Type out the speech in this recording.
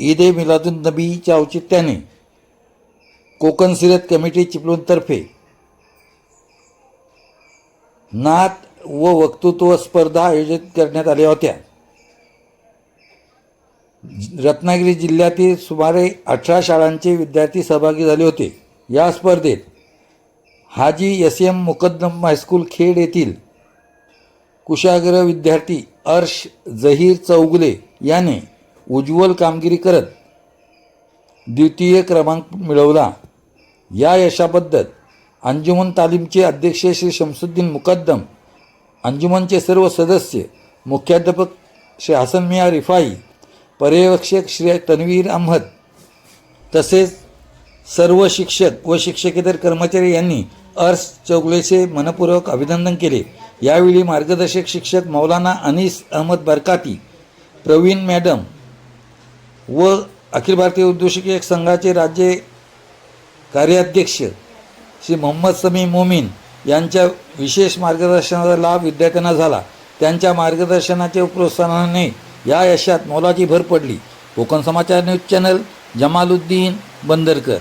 ईद ए मिलादुन नबीच्या औचित्याने कोकण सिरत कमिटी चिपळूणतर्फे नात व वक्तृत्व स्पर्धा आयोजित करण्यात आल्या होत्या. रत्नागिरी जिल्ह्यातील सुमारे अठरा शाळांचे विद्यार्थी सहभागी झाले होते. या स्पर्धेत Haji S M Mukaddam high school Khed येथील कुशाग्र विद्यार्थी अर्श जहीर चौगुले याने उज्ज्वल कामगिरी करत द्वितीय क्रमांक मिळवला. या यशाबद्दल अंजुमन तालीमचे अध्यक्ष श्री शमसुद्दीन मुकद्दम अंजुमनचे सर्व सदस्य मुख्याध्यापक श्री हसन मिया रिफाई पर्यवेक्षक श्री तन्वीर अहमद तसेच सर्व शिक्षक व शिक्षकेतर कर्मचारी यांनी अर्स चौगलेचे मनपूर्वक अभिनंदन केले. यावेळी मार्गदर्शक शिक्षक मौलाना अनीस अहमद बरकाती प्रवीण मॅडम व अखिल भारतीय उर्दू शिक्षक संघाचे राज्य कार्याध्यक्ष श्री मोहम्मद समी मोमीन यांच्या विशेष मार्गदर्शनाचा लाभ विद्यार्थ्यांना झाला. त्यांच्या मार्गदर्शनाच्या प्रोत्साहनाने या यशात मोलाची भर पडली. Konkan Samachar news channel Jamaluddin Bandarkar.